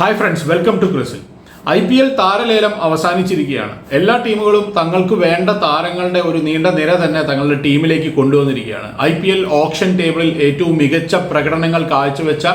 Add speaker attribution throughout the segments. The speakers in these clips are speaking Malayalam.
Speaker 1: ഹായ് ഫ്രണ്ട്സ് വെൽക്കം ടു ക്രിസിൽ ഐ പി എൽ താരലേലം അവസാനിച്ചിരിക്കുകയാണ്. എല്ലാ ടീമുകളും തങ്ങൾക്ക് വേണ്ട താരങ്ങളുടെ ഒരു നീണ്ട നിര തന്നെ തങ്ങളുടെ ടീമിലേക്ക് കൊണ്ടുവന്നിരിക്കുകയാണ്. ഐ പി എൽ ഓപ്ഷൻ ടേബിളിൽ ഏറ്റവും മികച്ച പ്രകടനങ്ങൾ കാഴ്ചവെച്ച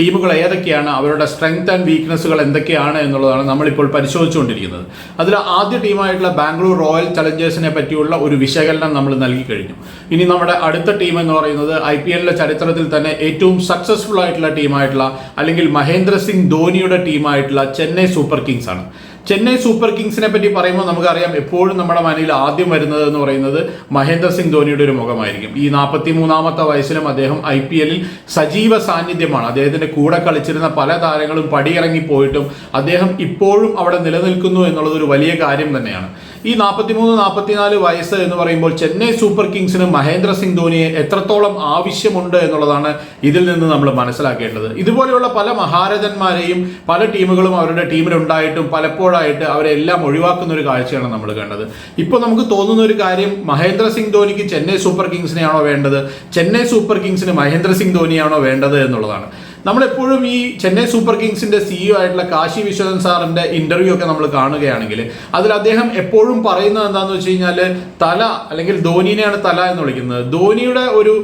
Speaker 1: ടീമുകൾ ഏതൊക്കെയാണ് അവരുടെ സ്ട്രെങ്ത് ആൻഡ് വീക്ക്നെസ്സുകൾ എന്തൊക്കെയാണ് എന്നുള്ളതാണ് നമ്മളിപ്പോൾ പരിശോധിച്ചുകൊണ്ടിരിക്കുന്നത്. അതിൽ ആദ്യ ടീമായിട്ടുള്ള ബാംഗ്ലൂർ റോയൽ ചലഞ്ചേഴ്സിനെ പറ്റിയുള്ള ഒരു വിശകലനം നമ്മൾ നൽകി കഴിഞ്ഞു. ഇനി നമ്മുടെ അടുത്ത ടീം എന്ന് പറയുന്നത് ഐ പി എല്ലിലെ ചരിത്രത്തിൽ തന്നെ ഏറ്റവും സക്സസ്ഫുൾ ആയിട്ടുള്ള ടീമായിട്ടുള്ള അല്ലെങ്കിൽ മഹേന്ദ്ര സിംഗ് ധോനിയുടെ ടീമായിട്ടുള്ള ചെന്നൈ സൂപ്പർ കിങ്സ് ആണ് ചെന്നൈ സൂപ്പർ കിങ്സിനെ പറ്റി പറയുമ്പോൾ നമുക്കറിയാം എപ്പോഴും നമ്മുടെ മനയിൽ ആദ്യം വരുന്നത് എന്ന് പറയുന്നത് മഹേന്ദ്ര സിംഗ് ധോണിയുടെ ഒരു മുഖമായിരിക്കും. ഈ നാൽപ്പത്തി മൂന്നാമത്തെ വയസ്സിലും അദ്ദേഹം ഐ പി എല്ലിൽ സജീവ സാന്നിധ്യമാണ്. അദ്ദേഹത്തിന്റെ കൂടെ കളിച്ചിരുന്ന പല താരങ്ങളും പടിയിറങ്ങി പോയിട്ടും അദ്ദേഹം ഇപ്പോഴും അവിടെ നിലനിൽക്കുന്നു എന്നുള്ളത് ഒരു വലിയ കാര്യം തന്നെയാണ്. ഈ നാൽപ്പത്തിമൂന്ന് നാൽപ്പത്തിനാല് വയസ്സ് എന്ന് പറയുമ്പോൾ ചെന്നൈ സൂപ്പർ കിങ്സിന് മഹേന്ദ്ര സിംഗ് ധോണിയെ എത്രത്തോളം ആവശ്യമുണ്ട് എന്നുള്ളതാണ് ഇതിൽ നിന്ന് നമ്മൾ മനസ്സിലാക്കേണ്ടത്. ഇതുപോലെയുള്ള പല മഹാരഥന്മാരെയും പല ടീമുകളും അവരുടെ ടീമിലുണ്ടായിട്ടും പലപ്പോഴായിട്ട് അവരെ എല്ലാം ഒഴിവാക്കുന്ന ഒരു കാഴ്ചയാണ് നമ്മൾ കണ്ടത്. ഇപ്പോൾ നമുക്ക് തോന്നുന്ന ഒരു കാര്യം മഹേന്ദ്ര സിംഗ് ധോനിക്ക് ചെന്നൈ സൂപ്പർ കിങ്സിനെയാണോ വേണ്ടത്? ചെന്നൈ സൂപ്പർ കിങ്സിന് മഹേന്ദ്ര സിംഗ് ധോനിയാണോ വേണ്ടത് എന്നുള്ളതാണ്. നമ്മളെപ്പോഴും ഈ ചെന്നൈ സൂപ്പർ കിങ്സിന്റെ സിഇഒ ആയിട്ടുള്ള കാശി വിശ്വനാഥൻ സാറിന്റെ ഇന്റർവ്യൂ ഒക്കെ നമ്മൾ കാണുകയാണെങ്കിൽ അതിൽ അദ്ദേഹം എപ്പോഴും പറയുന്നത് എന്താണെന്ന് വെച്ച് കഴിഞ്ഞാൽ തല അല്ലെങ്കിൽ ധോനിനെയാണ് തല എന്ന് വിളിക്കുന്നത്. ധോനിയുടെ ഒരു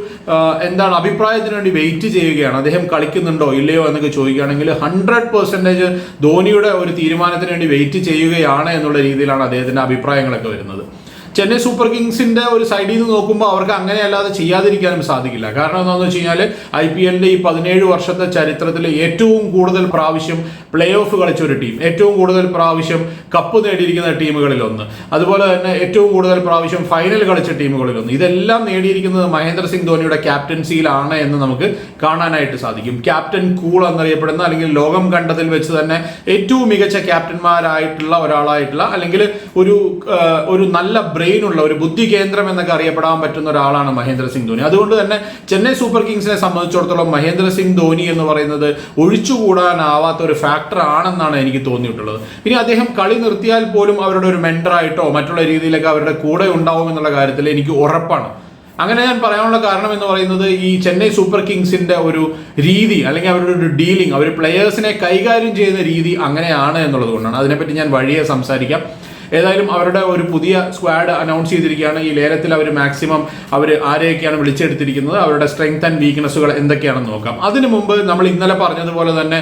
Speaker 1: എന്താണ് അഭിപ്രായത്തിന് വേണ്ടി വെയിറ്റ് ചെയ്യുകയാണ്. അദ്ദേഹം കളിക്കുന്നുണ്ടോ ഇല്ലയോ എന്നൊക്കെ ചോദിക്കുകയാണെങ്കിൽ ഹൺഡ്രഡ് പെർസെന്റേജ് ധോനിയുടെ ഒരു തീരുമാനത്തിന് വേണ്ടി വെയിറ്റ് ചെയ്യുകയാണ് എന്നുള്ള രീതിയിലാണ് അദ്ദേഹത്തിന്റെ അഭിപ്രായങ്ങളൊക്കെ വരുന്നത്. ചെന്നൈ സൂപ്പർ കിങ്സിന്റെ ഒരു സൈഡിൽ നിന്ന് നോക്കുമ്പോൾ അവർക്ക് അങ്ങനെ അല്ലാതെ ചെയ്യാതിരിക്കാനും സാധിക്കില്ല. കാരണം എന്താണെന്ന് വെച്ച് കഴിഞ്ഞാൽ ഐ പി എല്ലിന്റെ ഈ പതിനേഴ് വർഷത്തെ ചരിത്രത്തിൽ ഏറ്റവും കൂടുതൽ പ്രാവശ്യം പ്ലേ ഓഫ് കളിച്ച ഒരു ടീം ഏറ്റവും കൂടുതൽ പ്രാവശ്യം കപ്പ് നേടിയിരിക്കുന്ന ടീമുകളിൽ ഒന്ന് അതുപോലെ തന്നെ ഏറ്റവും കൂടുതൽ പ്രാവശ്യം ഫൈനൽ കളിച്ച ടീമുകളിൽ ഒന്ന് ഇതെല്ലാം നേടിയിരിക്കുന്നത് മഹേന്ദ്ര സിംഗ് ധോണിയുടെ ക്യാപ്റ്റൻസിയിലാണ് എന്ന് നമുക്ക് കാണാനായിട്ട് സാധിക്കും. ക്യാപ്റ്റൻ കൂൾ എന്നറിയപ്പെടുന്ന അല്ലെങ്കിൽ ലോകം കണ്ടതിൽ വെച്ച് തന്നെ ഏറ്റവും മികച്ച ക്യാപ്റ്റന്മാരായിട്ടുള്ള ഒരാളായിട്ടുള്ള അല്ലെങ്കിൽ ഒരു ഒരു നല്ല ബ്രെയിൻ ഉള്ള ഒരു ബുദ്ധി കേന്ദ്രം എന്നൊക്കെ അറിയപ്പെടാൻ പറ്റുന്ന ഒരാളാണ് മഹേന്ദ്ര സിംഗ് ധോണി. അതുകൊണ്ട് തന്നെ ചെന്നൈ സൂപ്പർ കിങ്സിനെ സംബന്ധിച്ചിടത്തോളം മഹേന്ദ്ര സിംഗ് ധോണി എന്ന് പറയുന്നത് ഒഴിച്ചുകൂടാനാവാത്ത ഒരു ഫാക്ടർ ആണെന്നാണ് എനിക്ക് തോന്നിയിട്ടുള്ളത്. ഇനി അദ്ദേഹം കളി നിർത്തിയാൽ പോലും അവരുടെ ഒരു മെന്ററായിട്ടോ മറ്റുള്ള രീതിയിലൊക്കെ അവരുടെ കൂടെ ഉണ്ടാവും എന്നുള്ള കാര്യത്തിൽ എനിക്ക് ഉറപ്പാണ്. അങ്ങനെ ഞാൻ പറയാനുള്ള കാരണം എന്ന് പറയുന്നത് ഈ ചെന്നൈ സൂപ്പർ കിങ്സിന്റെ ഒരു രീതി അല്ലെങ്കിൽ അവരുടെ ഒരു ഡീലിംഗ് അവർ പ്ലെയേഴ്സിനെ കൈകാര്യം ചെയ്യുന്ന രീതി അങ്ങനെയാണ് എന്നുള്ളത് കൊണ്ടാണ്. അതിനെപ്പറ്റി ഞാൻ വഴിയെ സംസാരിക്കാം. ഏതായാലും അവരുടെ ഒരു പുതിയ സ്ക്വാഡ് അനൗൺസ് ചെയ്തിരിക്കുകയാണ്. ഈ ലേലത്തിൽ അവർ മാക്സിമം അവർ ആരെയൊക്കെയാണ് വിളിച്ചെടുത്തിരിക്കുന്നത്? അവരുടെ സ്ട്രെങ്ത് ആൻഡ് വീക്ക്നെസ്സുകൾ എന്തൊക്കെയാണെന്ന് നോക്കാം. അതിനു മുമ്പ് നമ്മൾ ഇന്നലെ പറഞ്ഞതുപോലെ തന്നെ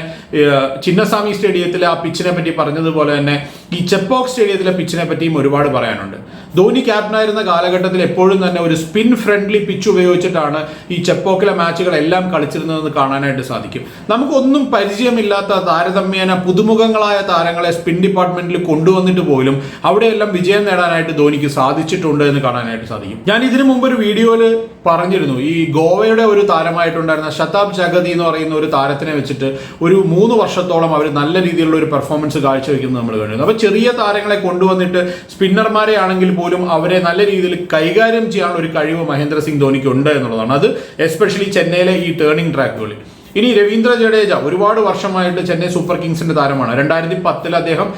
Speaker 1: ചിന്നസ്വാമി സ്റ്റേഡിയത്തിലെ ആ പിച്ചിനെ പറ്റി പറഞ്ഞതുപോലെ തന്നെ ഈ ചെപ്പോക്ക് സ്റ്റേഡിയത്തിലെ പിച്ചിനെ പറ്റിയും ഒരുപാട് പറയാനുണ്ട്. ധോനി ക്യാപ്റ്റനായിരുന്ന കാലഘട്ടത്തിൽ എപ്പോഴും തന്നെ ഒരു സ്പിൻ ഫ്രണ്ട്ലി പിച്ച് ഉപയോഗിച്ചിട്ടാണ് ഈ ചെപ്പോക്കിലെ മാച്ചുകളെല്ലാം കളിച്ചിരുന്നതെന്ന് കാണാനായിട്ട് സാധിക്കും. നമുക്കൊന്നും പരിചയമില്ലാത്ത താരതമ്യേന പുതുമുഖങ്ങളായ താരങ്ങളെ സ്പിൻ ഡിപ്പാർട്ട്മെന്റിൽ കൊണ്ടുവന്നിട്ട് പോലും അവിടെയെല്ലാം വിജയം നേടാനായിട്ട് ധോനിക്ക് സാധിച്ചിട്ടുണ്ട് എന്ന് കാണാനായിട്ട് സാധിക്കും. ഞാൻ ഇതിനു മുമ്പ് ഒരു വീഡിയോയിൽ പറഞ്ഞിരുന്നു. ഈ ഗോവയുടെ ഒരു താരമായിട്ടുണ്ടായിരുന്ന ശതാബ് ജഗതി എന്ന് പറയുന്ന ഒരു താരത്തിനെ വെച്ചിട്ട് ഒരു മൂന്ന് വർഷത്തോളം അവർ നല്ല രീതിയിലുള്ള ഒരു പെർഫോമൻസ് കാഴ്ചവെക്കുന്നത് നമ്മൾ കണ്ടിരുന്നു. അപ്പോൾ ചെറിയ താരങ്ങളെ കൊണ്ടുവന്നിട്ട് സ്പിന്നർമാരെ ആണെങ്കിൽ പോലും അവരെ നല്ല രീതിയിൽ കൈകാര്യം ചെയ്യാനുള്ള ഒരു കഴിവ് മഹേന്ദ്ര സിംഗ് ധോണിക്ക് ഉണ്ട് എന്നുള്ളതാണ്. അത് എസ്പെഷ്യലി ചെന്നൈയിലെ ഈ ടേണിംഗ് ട്രാക്കുകളിൽ ഇനി രവീന്ദ്ര ജഡേജ ഒരുപാട് വർഷമായിട്ട് ചെന്നൈ സൂപ്പർ കിങ്സിന്റെ താരമാണ്. രണ്ടായിരത്തി പത്തിൽ അദ്ദേഹം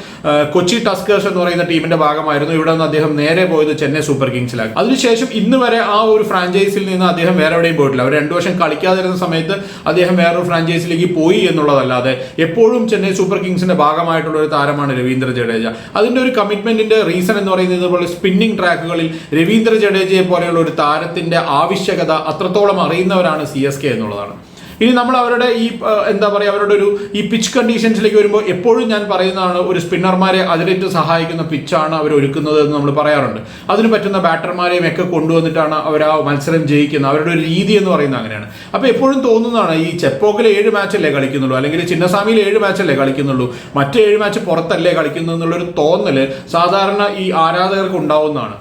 Speaker 1: കൊച്ചി ടസ്കേഴ്സ് എന്ന് പറയുന്ന ടീമിന്റെ ഭാഗമായിരുന്നു. ഇവിടെ നിന്ന് അദ്ദേഹം നേരെ പോയത് ചെന്നൈ സൂപ്പർ കിങ്സിലാണ്. അതിനുശേഷം ഇന്ന് വരെ ആ ഒരു ഫ്രാഞ്ചൈസിൽ നിന്ന് അദ്ദേഹം വേറെ എവിടെയും പോയിട്ടില്ല. അവർ രണ്ടു വർഷം കളിക്കാതിരുന്ന സമയത്ത് അദ്ദേഹം വേറൊരു ഫ്രാഞ്ചൈസിലേക്ക് പോയി എന്നുള്ളതല്ലാതെ എപ്പോഴും ചെന്നൈ സൂപ്പർ കിങ്സിന്റെ ഭാഗമായിട്ടുള്ള ഒരു താരമാണ് രവീന്ദ്ര ജഡേജ. അതിന്റെ ഒരു കമ്മിറ്റ്മെന്റിന്റെ റീസൺ എന്ന് പറയുന്നത് ഇതുപോലെ സ്പിന്നിംഗ് ട്രാക്കുകളിൽ രവീന്ദ്ര ജഡേജയെ പോലെയുള്ള ഒരു താരത്തിന്റെ ആവശ്യകത അത്രത്തോളം അറിയുന്നവരാണ് സി എന്നുള്ളതാണ്. ഇനി നമ്മൾ അവരുടെ ഈ എന്താ പറയുക അവരുടെ ഒരു ഈ പിച്ച് കണ്ടീഷൻസിലേക്ക് വരുമ്പോൾ എപ്പോഴും ഞാൻ പറയുന്നതാണ് ഒരു സ്പിന്നർമാരെ അതിലേറ്റ് സഹായിക്കുന്ന പിച്ചാണ് അവർ ഒരുക്കുന്നത് എന്ന് നമ്മൾ പറയാറുണ്ട്. അതിന് പറ്റുന്ന ബാറ്റർമാരെയും ഒക്കെ കൊണ്ടുവന്നിട്ടാണ് അവർ ആ മത്സരം ജയിക്കുന്നത്. അവരുടെ ഒരു രീതി എന്ന് പറയുന്നത് അങ്ങനെയാണ്. അപ്പോൾ എപ്പോഴും തോന്നുന്നതാണ് ഈ ചെപ്പോക്കിൽ ഏഴ് മാച്ചല്ലേ കളിക്കുന്നുള്ളൂ? അല്ലെങ്കിൽ ചിന്നസ്വാമിയിൽ ഏഴ് മാച്ചല്ലേ കളിക്കുന്നുള്ളൂ? മറ്റേ ഏഴ് മാച്ച് പുറത്തല്ലേ കളിക്കുന്നു എന്നുള്ളൊരു തോന്നൽ സാധാരണ ഈ ആരാധകർക്ക് ഉണ്ടാവുന്നതാണ്.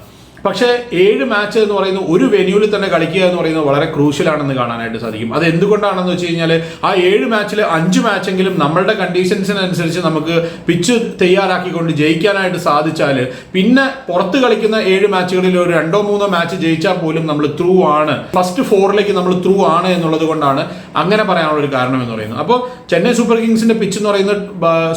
Speaker 1: പക്ഷേ ഏഴ് മാച്ച് എന്ന് പറയുന്ന ഒരു വെന്യൂവിൽ തന്നെ കളിക്കുക എന്ന് പറയുന്നത് വളരെ ക്രൂഷ്യൽ ആണെന്ന് കാണാനായിട്ട് സാധിക്കും. അത് എന്തുകൊണ്ടാണെന്ന് വെച്ച് കഴിഞ്ഞാൽ ആ ഏഴ് മാച്ചിൽ അഞ്ച് മാച്ചെങ്കിലും നമ്മളുടെ കണ്ടീഷൻസിനനുസരിച്ച് നമുക്ക് പിച്ച് തയ്യാറാക്കിക്കൊണ്ട് ജയിക്കാനായിട്ട് സാധിച്ചാൽ പിന്നെ പുറത്ത് കളിക്കുന്ന ഏഴ് മാച്ചുകളിൽ ഒരു രണ്ടോ മൂന്നോ മാച്ച് ജയിച്ചാൽ പോലും നമ്മൾ ത്രൂ ആണ്. ഫസ്റ്റ് ഫോറിലേക്ക് നമ്മൾ ത്രൂ ആണ് എന്നുള്ളത് കൊണ്ടാണ് അങ്ങനെ പറയാനുള്ള ഒരു കാരണം എന്ന് പറയുന്നത്. അപ്പോൾ ചെന്നൈ സൂപ്പർ കിങ്സിന്റെ പിച്ച് എന്ന് പറയുന്നത്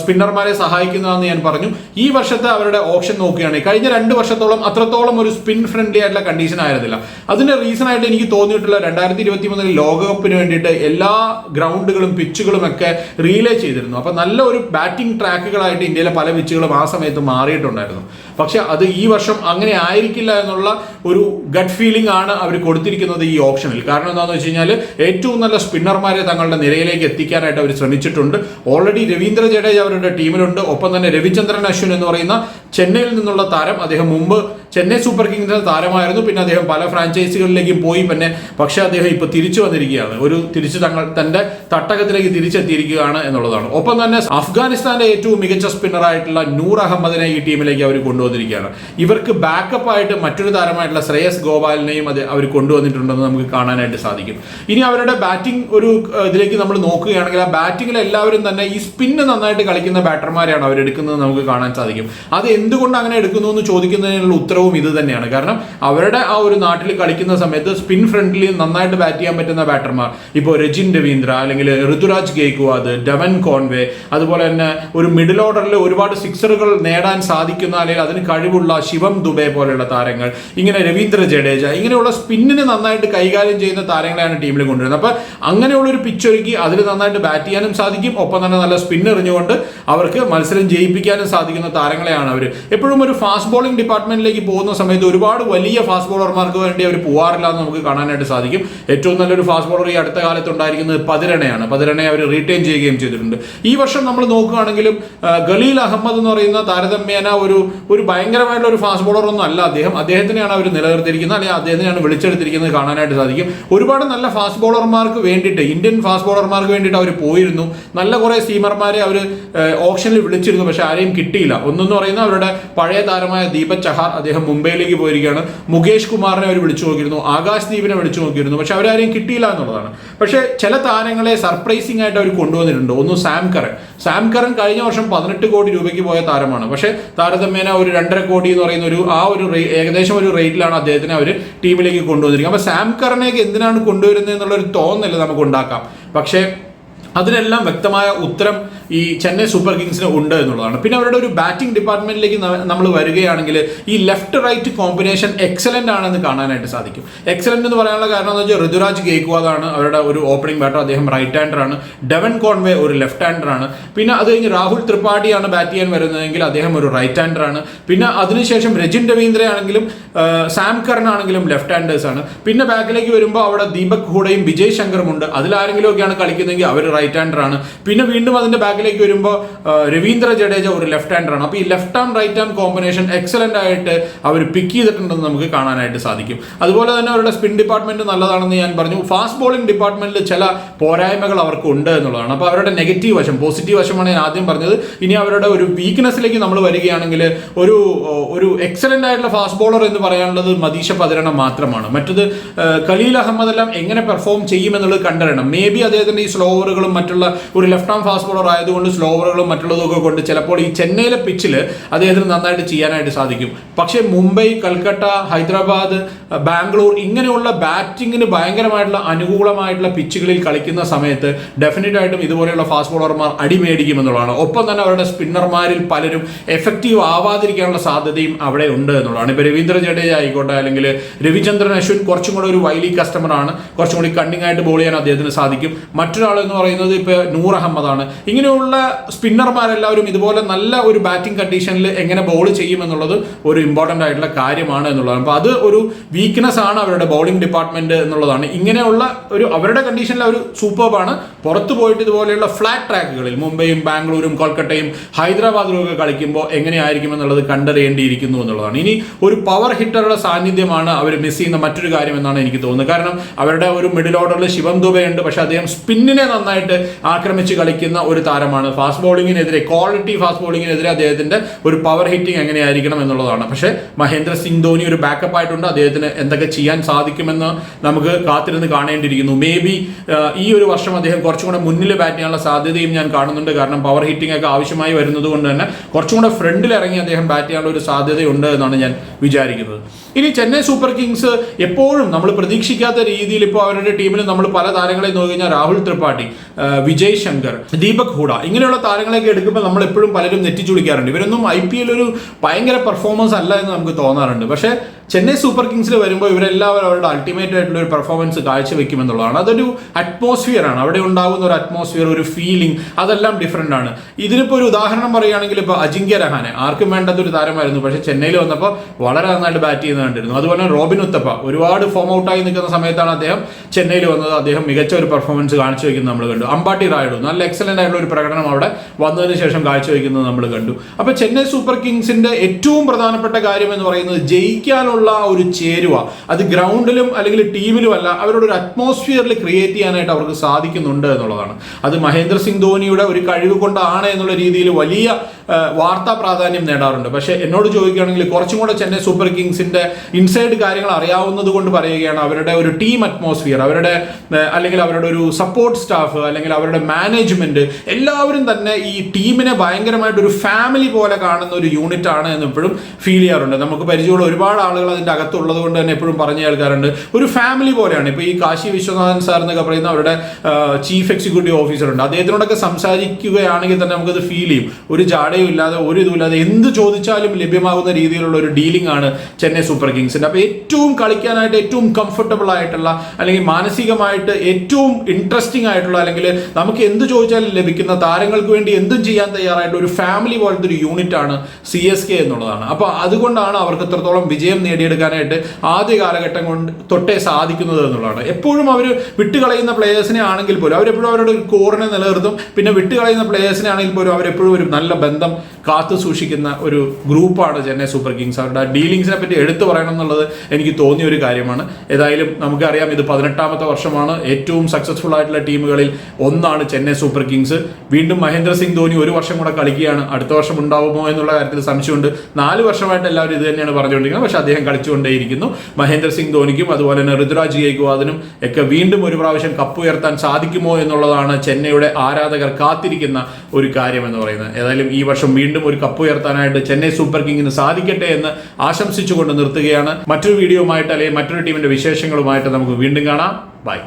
Speaker 1: സ്പിന്നർമാരെ സഹായിക്കുന്നതെന്ന് ഞാൻ പറഞ്ഞു. ഈ വർഷത്തെ അവരുടെ ഓപ്ഷൻ നോക്കുകയാണെങ്കിൽ കഴിഞ്ഞ രണ്ട് വർഷത്തോളം അത്രത്തോളം ഒരു സ്പിൻ ഫ്രണ്ട്ലി ആയിട്ടുള്ള കണ്ടീഷൻ ആയിരുന്നില്ല. അതിന്റെ റീസൺ ആയിട്ട് എനിക്ക് തോന്നിയിട്ടുള്ള രണ്ടായിരത്തി ഇരുപത്തി മൂന്നിൽ ലോകകപ്പിന് വേണ്ടിയിട്ട് എല്ലാ ഗ്രൗണ്ടുകളും പിച്ചുകളും ഒക്കെ റീലേ ചെയ്തിരുന്നു. അപ്പൊ നല്ല ഒരു ബാറ്റിംഗ് ട്രാക്കുകളായിട്ട് ഇന്ത്യയിലെ പല പിച്ചുകളും ആ സമയത്ത് മാറിയിട്ടുണ്ടായിരുന്നു. പക്ഷെ അത് ഈ വർഷം അങ്ങനെ ആയിരിക്കില്ല എന്നുള്ള ഒരു ഗട്ട് ഫീലിംഗ് ആണ് അവർ കൊടുത്തിരിക്കുന്നത് ഈ ഓപ്ഷനിൽ കാരണം എന്താണെന്ന് വെച്ച് കഴിഞ്ഞാൽ ഏറ്റവും നല്ല സ്പിന്നർമാരെ തങ്ങളുടെ നിരയിലേക്ക് എത്തിക്കാനായിട്ട് അവർ ശ്രമിച്ചിട്ടുണ്ട്. ഓൾറെഡി രവീന്ദ്ര ജഡേജ അവരുടെ ടീമിലുണ്ട്. ഒപ്പം തന്നെ രവിചന്ദ്രൻ അശ്വിൻ എന്ന് പറയുന്ന ചെന്നൈയിൽ നിന്നുള്ള താരം. അദ്ദേഹം മുമ്പ് ചെന്നൈ സൂപ്പർ കിങ്സിന്റെ താരമായിരുന്നു. പിന്നെ അദ്ദേഹം പല ഫ്രാഞ്ചൈസികളിലേക്കും പോയി പിന്നെ പക്ഷേ അദ്ദേഹം ഇപ്പോൾ തിരിച്ചു വന്നിരിക്കുകയാണ്. ഒരു തിരിച്ചു തങ്ങൾ തന്റെ തട്ടകത്തിലേക്ക് തിരിച്ചെത്തിയിരിക്കുകയാണ് എന്നുള്ളതാണ്. ഒപ്പം തന്നെ അഫ്ഗാനിസ്ഥാന്റെ ഏറ്റവും മികച്ച സ്പിന്നറായിട്ടുള്ള നൂർ അഹമ്മദിനെ ഈ ടീമിലേക്ക് അവർ കൊണ്ടുവന്നിരിക്കുകയാണ്. ഇവർക്ക് ബാക്കപ്പ് ആയിട്ട് മറ്റൊരു താരമായിട്ടുള്ള ശ്രേയസ് ഗോപാലിനെയും അത് അവർ കൊണ്ടുവന്നിട്ടുണ്ടെന്ന് നമുക്ക് കാണാനായിട്ട് സാധിക്കും. ഇനി അവരുടെ ബാറ്റിംഗ് ഒരു ഇതിലേക്ക് നമ്മൾ നോക്കുകയാണെങ്കിൽ ആ ബാറ്റിംഗിൽ എല്ലാവരും തന്നെ ഈ സ്പിന്ന് നന്നായിട്ട് കളിക്കുന്ന ബാറ്റർമാരെയാണ് അവർ എടുക്കുന്നത് നമുക്ക് കാണാൻ സാധിക്കും. അത് എന്തുകൊണ്ട് അങ്ങനെ എടുക്കുന്നു എന്ന് ചോദിക്കുന്നതിനുള്ള ഉത്തരവും ഇത് തന്നെയാണ്. കാരണം അവരുടെ ആ ഒരു നാട്ടിൽ കളിക്കുന്ന സമയത്ത് സ്പിൻ ഫ്രണ്ട്ലി നന്നായിട്ട് ബാറ്റ് ചെയ്യാൻ പറ്റുന്ന ബാറ്റർമാർ ഇപ്പോൾ രജിൻ രവീന്ദ്ര അല്ലെങ്കിൽ ഋതുരാജ് ഗേക്വാദ് ഡവൻ കോൺവേ അതുപോലെ തന്നെ ഒരു മിഡിൽ ഓർഡറിൽ ഒരുപാട് സിക്സറുകൾ നേടാൻ സാധിക്കുന്ന അല്ലെങ്കിൽ അതിന് കഴിവുള്ള ശിവം ദുബെ പോലെയുള്ള താരങ്ങൾ ഇങ്ങനെ രവീന്ദ്ര ജഡേജ ഇങ്ങനെയുള്ള സ്പിന്നിനെ നന്നായിട്ട് കൈകാര്യം ചെയ്യുന്ന താരങ്ങളെയാണ് ടീമിൽ കൊണ്ടുവരുന്നത്. അപ്പൊ അങ്ങനെയുള്ള ഒരു പിച്ച് ഒരുക്കി അതിൽ നന്നായിട്ട് ബാറ്റ് ചെയ്യാനും സാധിക്കും. ഒപ്പം തന്നെ നല്ല സ്പിൻ എറിഞ്ഞുകൊണ്ട് അവർക്ക് മത്സരം ജയിപ്പിക്കാനും സാധിക്കുന്ന താരങ്ങളെയാണ് അവർ എപ്പോഴും ഒരു ഫാസ്റ്റ് ബോളിംഗ് ഡിപ്പാർട്ട്മെന്റിലേക്ക് പോകുന്ന സമയത്ത് ഒരുപാട് വലിയ ഫാസ്റ്റ് ബോളർമാർക്ക് വേണ്ടി അവർ പോവാറില്ല എന്ന് നമുക്ക് കാണാനായിട്ട് സാധിക്കും. ഏറ്റവും നല്ലൊരു ഫാസ്റ്റ് ബോളർ ഈ അടുത്ത കാലത്ത് ഉണ്ടായിരിക്കുന്നത് പതിരണയാണ് പതിരണയെ അവർ റീറ്റെയിൻ ചെയ്യുകയും ചെയ്തിട്ടുണ്ട്. ഈ വർഷം നമ്മൾ നോക്കുകയാണെങ്കിലും ഗലീൽ അഹമ്മദ് എന്ന് പറയുന്ന താരതമ്യേന ഒരു ഒരു ഭയങ്കരമായിട്ടുള്ള ഒരു ഫാസ്റ്റ് ബോളർ ഒന്നും അല്ല. അദ്ദേഹം അദ്ദേഹത്തിനെയാണ് അവർ നിലനിർത്തിയിരിക്കുന്നത്. അല്ലെങ്കിൽ അദ്ദേഹത്തിനെയാണ് വിളിച്ചെടുത്തിരിക്കുന്നത് കാണാനായിട്ട് സാധിക്കും. ഒരുപാട് നല്ല ഫാസ്റ്റ് ബോളർമാർക്ക് വേണ്ടിയിട്ട് ഇന്ത്യൻ ഫാസ്റ്റ് ബോളർമാർക്ക് വേണ്ടിയിട്ട് അവർ പോയിരുന്നു. നല്ല കുറേ സീമർമാരെ അവർ ഓപ്ഷനിൽ വിളിച്ചിരുന്നു. പക്ഷെ ആരെയും കിട്ടിയില്ല. ഒന്നെന്ന് പറയുന്നത് അവരുടെ പഴയ താരമായ ദീപക് ചഹാർ അദ്ദേഹം മുംബൈയിലേക്ക് പോയിരിക്കുകയാണ്. മുകേഷ് കുമാറിനെ അവർ വിളിച്ചു നോക്കിയിരുന്നു. ആകാശ് ദീപിനെ വിളിച്ചു നോക്കിയിരുന്നു. പക്ഷെ അവരാരെയും കിട്ടിയില്ല എന്നുള്ളതാണ്. പക്ഷേ ചില താരങ്ങളെ സർപ്രൈസിംഗ് ആയിട്ട് അവർ കൊണ്ടുവന്നിട്ടുണ്ട്. ഒന്ന് സാം കറൻ സാം കറൻ കഴിഞ്ഞ വർഷം പതിനെട്ട് കോടി രൂപയ്ക്ക് പോയ താരമാണ്. പക്ഷേ താരതമ്യേന ഒരു രണ്ടര കോടി എന്ന് പറയുന്ന ഒരു ആ ഒരു ഏകദേശം ഒരു റേറ്റിലാണ് അദ്ദേഹത്തിനെ അവർ ടീമിലേക്ക് കൊണ്ടുവന്നിരിക്കുന്നത്. അപ്പോൾ സാം കറനേക്ക് എന്തിനാണ് കൊണ്ടുവരുന്നത് എന്നുള്ള ഒരു നമുക്ക് ഉണ്ടാക്കാം പക്ഷേ അതിനെല്ലാം വ്യക്തമായ ഉത്തരം ഈ ചെന്നൈ സൂപ്പർ കിങ്സിന് ഉണ്ട് എന്നുള്ളതാണ്. പിന്നെ അവരുടെ ഒരു ബാറ്റിംഗ് ഡിപ്പാർട്ട്മെന്റിലേക്ക് നമ്മൾ വരികയാണെങ്കിൽ ഈ ലെഫ്റ്റ് റൈറ്റ് കോമ്പിനേഷൻ എക്സലന്റ് ആണെന്ന് കാണാനായിട്ട് സാധിക്കും. എക്സലന്റ് എന്ന് പറയാനുള്ള കാരണം എന്ന് വെച്ചാൽ ഋതുരാജ് ഗേക്വാദാണ്. അവരുടെ ഒരു ഓപ്പണിംഗ് ബാറ്റർ അദ്ദേഹം റൈറ്റ് ഹാൻഡർ ആണ്. ഡെവൻ കോൺവേ ഒരു ലെഫ്റ്റ് ഹാൻഡർ ആണ്. പിന്നെ അത് കഴിഞ്ഞ് രാഹുൽ ത്രിപാഠിയാണ് ബാറ്റ് ചെയ്യാൻ വരുന്നതെങ്കിൽ അദ്ദേഹം ഒരു റൈറ്റ് ഹാൻഡർ ആണ്. പിന്നെ അതിനുശേഷം രജിൻ രവീന്ദ്ര ആണെങ്കിലും സാം കർൺ ആണെങ്കിലും ലെഫ്റ്റ് ഹാൻഡേഴ്സ് ആണ്. പിന്നെ ബാക്കിലേക്ക് വരുമ്പോൾ അവിടെ ദീപക് ഹൂഡയും വിജയ് ശങ്കറും ഉണ്ട്. അതിലാരെങ്കിലും ഒക്കെയാണ് കളിക്കുന്നതെങ്കിൽ അവർ റൈറ്റ് ഹാൻഡർ ആണ്. പിന്നെ വീണ്ടും അതിന്റെ ബാക്കിലേക്ക് വരുമ്പോൾ രവീന്ദ്ര ജഡേജ ഒരു ലെഫ്റ്റ് ഹാൻഡർ ആണ്. അപ്പോൾ ഈ left hand right hand combination excellent ആയിട്ട് അവർ പിക്ക് ചെയ്തിട്ടുണ്ടെന്ന് നമുക്ക് കാണാനായിട്ട് സാധിക്കും. അതുപോലെ തന്നെ അവരുടെ സ്പിൻ ഡിപ്പാർട്ട്മെന്റ് നല്ലതാണെന്ന് ഞാൻ പറഞ്ഞു. ഫാസ്റ്റ് ബോളിംഗ് ഡിപ്പാർട്ട്മെന്റിൽ ചില പോരായ്മകൾ അവർക്ക് ഉണ്ട് എന്നുള്ളതാണ്. അപ്പോൾ അവരുടെ നെഗറ്റീവ് വശം പോസിറ്റീവ് വശമാണ് ഞാൻ ആദ്യം പറഞ്ഞത്. ഇനി അവരുടെ ഒരു വീക്ക്നെസ്സിലേക്ക് നമ്മൾ വരികയാണെങ്കിൽ ഒരു ഒരു എക്സലന്റ് ആയിട്ടുള്ള ഫാസ്റ്റ് ബോളർ എന്ന് പറയാനുള്ളത് മദീഷ പതിരണം മാത്രമാണ്. മറ്റത് ഖലീൽ അഹമ്മദ് എല്ലാം എങ്ങനെ പെർഫോം ചെയ്യുമെന്നുള്ളത് കണ്ടറിയണം. മേ ബി അദ്ദേഹത്തിന്റെ ഈ സ്ലോവറുകളും മറ്റുള്ള ഒരു ലെഫ്റ്റ് ആം ഫാസ്റ്റ് ബോളർ ആയതുകൊണ്ട് സ്ലോവറുകളും മറ്റുള്ളതൊക്കെ കൊണ്ട് ചിലപ്പോൾ ഈ ചെന്നൈയിലെ പിച്ചിൽ അദ്ദേഹത്തിന് നന്നായിട്ട് ചെയ്യാനായിട്ട് സാധിക്കും. പക്ഷേ മുംബൈ കൽക്കട്ട ഹൈദരാബാദ് ബാംഗ്ലൂർ ഇങ്ങനെയുള്ള ബാറ്റിങ്ങിന് ഭയങ്കരമായിട്ടുള്ള അനുകൂലമായിട്ടുള്ള പിച്ചുകളിൽ കളിക്കുന്ന സമയത്ത് ഡെഫിനറ്റ് ആയിട്ടും ഇതുപോലെയുള്ള ഫാസ്റ്റ് ബോളർമാർ അടിമേടിക്കുമെന്നുള്ളതാണ്. ഒപ്പം തന്നെ അവരുടെ സ്പിന്നർമാരിൽ പലരും എഫക്റ്റീവ് ആവാതിരിക്കാനുള്ള സാധ്യതയും അവിടെ ഉണ്ട് എന്നുള്ളതാണ്. ഇപ്പോൾ രവീന്ദ്ര ജഡേജ ആയിക്കോട്ടെ അല്ലെങ്കിൽ രവിചന്ദ്രൻ അശ്വിൻ കുറച്ചും കൂടെ ഒരു വൈലി കസ്റ്റമറാണ് കുറച്ചും കൂടി കണ്ണിങ് ആയിട്ട് ബോൾ ചെയ്യാൻ അദ്ദേഹത്തിന് സാധിക്കും. മറ്റൊരാൾ എന്ന് പറയുന്നത് ഇപ്പോൾ നൂർ അഹമ്മദാണ് ഇങ്ങനെയുള്ള സ്പിന്നർമാരെല്ലാവരും ഇതുപോലെ നല്ല ഒരു ബാറ്റിംഗ് കണ്ടീഷനിൽ എങ്ങനെ ബോൾ ചെയ്യുമെന്നുള്ളത് ഒരു ഇമ്പോർട്ടന്റ് ആയിട്ടുള്ള കാര്യമാണ് എന്നുള്ളതാണ്. അപ്പോൾ അത് ഒരു വീക്ക്നെസ് ആണ് അവരുടെ ബൗളിംഗ് ഡിപ്പാർട്ട്മെന്റ് എന്നുള്ളതാണ്. ഇങ്ങനെയുള്ള ഒരു അവരുടെ കണ്ടീഷനിൽ അവർ സൂപ്പർബാണ് പുറത്തു പോയിട്ട് ഇതുപോലെയുള്ള ഫ്ലാറ്റ് ട്രാക്കുകളിൽ മുംബൈയും ബാംഗ്ലൂരും കൊൽക്കട്ടയും ഹൈദരാബാദിലും ഒക്കെ കളിക്കുമ്പോൾ എങ്ങനെയായിരിക്കും എന്നുള്ളത് കണ്ടറിയേണ്ടിയിരിക്കുന്നു എന്നുള്ളതാണ്. ഇനി ഒരു പവർ ഹിറ്ററുടെ സാന്നിധ്യമാണ് അവർ മിസ് ചെയ്യുന്ന മറ്റൊരു കാര്യം എന്നാണ് എനിക്ക് തോന്നുന്നത്. കാരണം അവരുടെ ഒരു മിഡിൽ ഓർഡറിൽ ശിവം ദുബെ ഉണ്ട് പക്ഷേ അദ്ദേഹം സ്പിന്നിനെ നന്നായിട്ട് ആക്രമിച്ച് കളിക്കുന്ന ഒരു താരമാണ് ഫാസ്റ്റ് ബോളിങ്ങിനെതിരെ ക്വാളിറ്റി ഫാസ്റ്റ് ബോളിങ്ങിനെതിരെ അദ്ദേഹത്തിന്റെ ഒരു പവർ ഹിറ്റിംഗ് എങ്ങനെയായിരിക്കണം എന്നുള്ളതാണ്. പക്ഷേ മഹേന്ദ്ര സിംഗ് ധോനി ഒരു ബാക്കപ്പ് ആയിട്ടുണ്ട്. അദ്ദേഹത്തിന് എന്തൊക്കെ ചെയ്യാൻ സാധിക്കുമെന്ന് നമുക്ക് കാത്തിരുന്ന് കാണേണ്ടിയിരിക്കുന്നു. മേ ബി ഈ ഒരു വർഷം അദ്ദേഹം കുറച്ചും കൂടെ മുന്നിൽ ബാറ്റ് ചെയ്യാനുള്ള സാധ്യതയും ഞാൻ കാണുന്നുണ്ട്. കാരണം പവർ ഹിറ്റിംഗ് ഒക്കെ ആവശ്യമായി വരുന്നത് കൊണ്ട് തന്നെ കുറച്ചും കൂടെ ഫ്രണ്ടിൽ ഇറങ്ങി അദ്ദേഹം ബാറ്റ് ചെയ്യാനുള്ള ഒരു സാധ്യതയുണ്ട് എന്നാണ് ഞാൻ വിചാരിക്കുന്നത്. ഇനി ചെന്നൈ സൂപ്പർ കിങ്സ് എപ്പോഴും നമ്മൾ പ്രതീക്ഷിക്കാത്ത രീതിയിൽ ഇപ്പോൾ അവരുടെ ടീമിൽ നമ്മൾ പല താരങ്ങളെ നോക്കി കഴിഞ്ഞാൽ രാഹുൽ ത്രിപാഠി വിജയ് ശങ്കർ ദീപക് ഹൂഡ ഇങ്ങനെയുള്ള താരങ്ങളെയൊക്കെ എടുക്കുമ്പോൾ നമ്മൾ എപ്പോഴും പലരും നെറ്റിച്ചുളിക്കാറുണ്ട് ഇവരൊന്നും ഐ പി എൽ ഒരു ഭയങ്കര പെർഫോമൻസ് അല്ല എന്ന് നമുക്ക് തോന്നാറുണ്ട്. പക്ഷേ ചെന്നൈ സൂപ്പർ കിങ്സിൽ വരുമ്പോൾ ഇവരെല്ലാവരും അവരുടെ അൾട്ടിമേറ്റ് ആയിട്ടുള്ള ഒരു പെർഫോമൻസ് കാഴ്ചവെക്കുമെന്നുള്ളതാണ്. അതൊരു അറ്റ്മോസ്ഫിയർ ആണ്. അവിടെ ഉണ്ടാകുന്ന ഒരു അറ്റ്മോസ്ഫിയർ ഒരു ഫീലിംഗ് അതെല്ലാം ഡിഫറെന്റ് ആണ്. ഇതിനിപ്പോൾ ഒരു ഉദാഹരണം പറയുകയാണെങ്കിൽ ഇപ്പോൾ അജിങ്ക്യ രഹാനെ. ആർക്കും വേണ്ടാത്ത ഒരു താരമായിരുന്നു. പക്ഷേ ചെന്നൈയിൽ വന്നപ്പോൾ വളരെ നന്നായിട്ട് ബാറ്റ് ചെയ്യുന്നത് കണ്ടിരുന്നു. അതുപോലെ റോബിൻ ഉത്തപ്പ. ഒരുപാട് ഫോം ഔട്ടായി നിൽക്കുന്ന സമയത്താണ് അദ്ദേഹം ചെന്നൈയിൽ വന്നത്. അദ്ദേഹം മികച്ച ഒരു പെർഫോമൻസ് കാണിച്ചു വയ്ക്കുന്നത് നമ്മൾ കണ്ടു. അമ്പാട്ടി റായിഡു നല്ല എക്സലന്റ് ആയിട്ടുള്ള ഒരു പ്രകടനം അവിടെ വന്നതിന് ശേഷം കാഴ്ചവെക്കുന്നത് നമ്മൾ കണ്ടു. അപ്പോൾ ചെന്നൈ സൂപ്പർ കിങ്സിന്റെ ഏറ്റവും പ്രധാനപ്പെട്ട കാര്യം എന്ന് പറയുന്നത് ജയിക്കാനുള്ള ഒരു ചേരുവ. അത് ഗ്രൗണ്ടിലും അല്ലെങ്കിൽ ടീമിലും അല്ല അവരുടെ ഒരു അറ്റ്മോസ്ഫിയറിൽ ക്രിയേറ്റ് ചെയ്യാനായിട്ട് അവർക്ക് സാധിക്കുന്നുണ്ട് എന്നുള്ളതാണ്. അത് മഹേന്ദ്ര സിംഗ് ധോനിയുടെ ഒരു കഴിവ് കൊണ്ടാണ് എന്നുള്ള രീതിയിൽ വലിയ വാർത്താ പ്രാധാന്യം നേടാറുണ്ട്. പക്ഷേ എന്നോട് ചോദിക്കുകയാണെങ്കിൽ കുറച്ചും കൂടെ ചെന്നൈ സൂപ്പർ കിങ്സിന്റെ ഇൻസൈഡ് കാര്യങ്ങൾ അറിയാവുന്നത് കൊണ്ട് പറയുകയാണ് അവരുടെ ഒരു ടീം അറ്റ്മോസ്ഫിയർ അവരുടെ അല്ലെങ്കിൽ അവരുടെ ഒരു സപ്പോർട്ട് സ്റ്റാഫ് അല്ലെങ്കിൽ അവരുടെ മാനേജ്മെന്റ് എല്ലാവരും തന്നെ ഈ ടീമിനെ ഭയങ്കരമായിട്ട് ഒരു ഫാമിലി പോലെ കാണുന്ന ഒരു യൂണിറ്റ് ആണ് എന്ന് എപ്പോഴും ഫീൽ ചെയ്യാറുണ്ട്. നമുക്ക് പരിചയമുള്ള ഒരുപാട് ആളുകൾ അതിന്റെ അകത്തുള്ളത് കൊണ്ട് തന്നെ എപ്പോഴും പറഞ്ഞു കേൾക്കാറുണ്ട്. ഒരു ഫാമിലി പോലെയാണ്. ഇപ്പൊ ഈ കാശി വിശ്വനാഥൻ സാർ എന്നൊക്കെ പറയുന്ന അവരുടെ ചീഫ് എക്സിക്യൂട്ടീവ് ഓഫീസർ ഉണ്ട് അദ്ദേഹത്തിനോടൊക്കെ സംസാരിക്കുകയാണെങ്കിൽ തന്നെ നമുക്കത് ഫീൽ ചെയ്യും. ഒരു ജാടയും ഇല്ലാതെ ഒരു ഇതുമില്ലാതെ എന്ത് ചോദിച്ചാലും ലഭ്യമാകുന്ന രീതിയിലുള്ള ഒരു ഡീലിംഗ് ആണ് ചെന്നൈ സൂപ്പർ കിങ്സിന്റെ. അപ്പോൾ ഏറ്റവും കളിക്കാനായിട്ട് ഏറ്റവും കംഫർട്ടബിൾ ആയിട്ടുള്ള അല്ലെങ്കിൽ മാനസികമായിട്ട് ഏറ്റവും ഇൻട്രസ്റ്റിംഗ് ആയിട്ടുള്ള അല്ലെങ്കിൽ നമുക്ക് എന്ത് ചോദിച്ചാലും ലഭിക്കുന്ന താരങ്ങൾക്ക് വേണ്ടി എന്തും ചെയ്യാൻ തയ്യാറായിട്ടുള്ള ഒരു ഫാമിലി പോലത്തെ ഒരു യൂണിറ്റ് ആണ് സി എസ് കെ എന്നുള്ളതാണ്. അപ്പോൾ അതുകൊണ്ടാണ് അവർക്ക് ഇത്രത്തോളം വിജയം നേടിയെടുക്കാനായിട്ട് ആദ്യ കാലഘട്ടം കൊണ്ട് തൊട്ടേ സാധിക്കുന്നത് എന്നുള്ളതാണ്. എപ്പോഴും അവർ വിട്ടുകളയുന്ന പ്ലേയേഴ്സിനെ ആണെങ്കിൽ പോലും അവരെപ്പോഴും അവരുടെ ഒരു കോറിനെ നിലനിർത്തും. പിന്നെ വിട്ടുകളയുന്ന പ്ലേയേഴ്സിനെ ആണെങ്കിൽ പോലും അവരെപ്പോഴും ഒരു നല്ല ബന്ധം കാത്തു സൂക്ഷിക്കുന്ന ഒരു ഗ്രൂപ്പാണ് ചെന്നൈ സൂപ്പർ കിങ്സ്. അവരുടെ ഡീലിങ്സിനെ പറ്റി എടുത്തു പറയണം എന്നുള്ളത് എനിക്ക് തോന്നിയ ഒരു കാര്യമാണ്. ഏതായാലും നമുക്കറിയാം ഇത് പതിനെട്ടാമത്തെ വർഷമാണ്. ഏറ്റവും സക്സസ്ഫുൾ ആയിട്ടുള്ള ടീമുകളിൽ ഒന്നാണ് ചെന്നൈ സൂപ്പർ കിങ്സ്. വീണ്ടും മഹേന്ദ്ര സിംഗ് ധോനി ഒരു വർഷം കൂടെ കളിക്കുകയാണ്. അടുത്ത വർഷം ഉണ്ടാവുമോ എന്നുള്ള കാര്യത്തിൽ സംശയമുണ്ട്. നാല് വർഷമായിട്ട് എല്ലാവരും ഇത് തന്നെയാണ് പറഞ്ഞുകൊണ്ടിരിക്കുന്നത്. പക്ഷേ അദ്ദേഹം കളിച്ചുകൊണ്ടേയിരിക്കുന്നു. മഹേന്ദ്ര സിംഗ് ധോനിക്കും അതുപോലെ തന്നെ ഋതുരാജ് ഗെയ്ക്വാദിനും ഒക്കെ വീണ്ടും ഒരു പ്രാവശ്യം കപ്പ് ഉയർത്താൻ സാധിക്കുമോ എന്നുള്ളതാണ് ചെന്നൈയുടെ ആരാധകർ കാത്തിരിക്കുന്ന ഒരു കാര്യം എന്ന് പറയുന്നത്. ഏതായാലും ഈ വർഷം വീണ്ടും ഒരു കപ്പ് ഉയർത്താനായിട്ട് ചെന്നൈ സൂപ്പർ കിങ്ങിന് സാധിക്കട്ടെ എന്ന് ആശംസിച്ചുകൊണ്ട് നിർത്തുകയാണ്. മറ്റൊരു വീഡിയോയുമായിട്ട് അല്ലെങ്കിൽ മറ്റൊരു ടീമിന്റെ വിശേഷങ്ങളുമായിട്ട് നമുക്ക് വീണ്ടും കാണാം. ബൈ